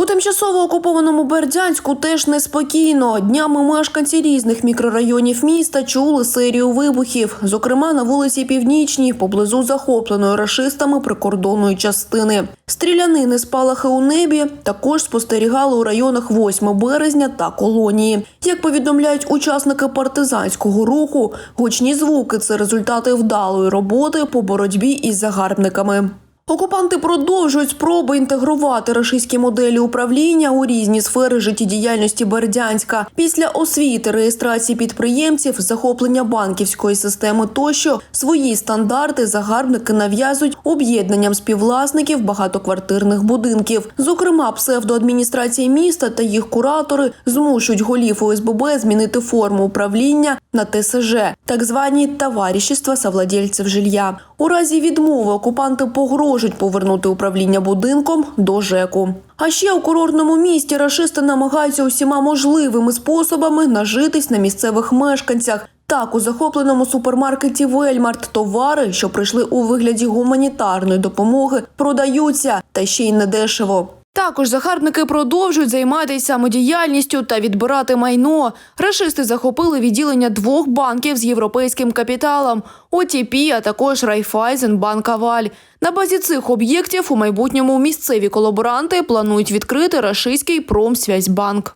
У тимчасово окупованому Бердянську теж неспокійно. Днями мешканці різних мікрорайонів міста чули серію вибухів. Зокрема, на вулиці Північній, поблизу захопленої рашистами прикордонної частини. Стрілянини спалахи у небі також спостерігали у районах 8 березня та колонії. Як повідомляють учасники партизанського руху, гучні звуки це результати вдалої роботи по боротьбі із загарбниками. Окупанти продовжують спроби інтегрувати рашистські моделі управління у різні сфери життєдіяльності Бердянська. Після освіти, реєстрації підприємців, захоплення банківської системи тощо свої стандарти загарбники нав'язують об'єднанням співвласників багатоквартирних будинків. Зокрема, псевдоадміністрації міста та їх куратори змушують голів ОСББ змінити форму управління на ТСЖ, так звані товаришества совладельців жилья. У разі відмови окупанти погрожують повернути управління будинком до ЖЕКу. А ще у курортному місті рашисти намагаються усіма можливими способами нажитись на місцевих мешканцях. Так, у захопленому супермаркеті Вельмарт товари, що прийшли у вигляді гуманітарної допомоги, продаються та ще й недешево. Також загарбники продовжують займатися самодіяльністю та відбирати майно. Рашисти захопили відділення двох банків з європейським капіталом ОТП, а також Райфайзенбанк Аваль. На базі цих об'єктів у майбутньому місцеві колаборанти планують відкрити рашистський промсвязьбанк.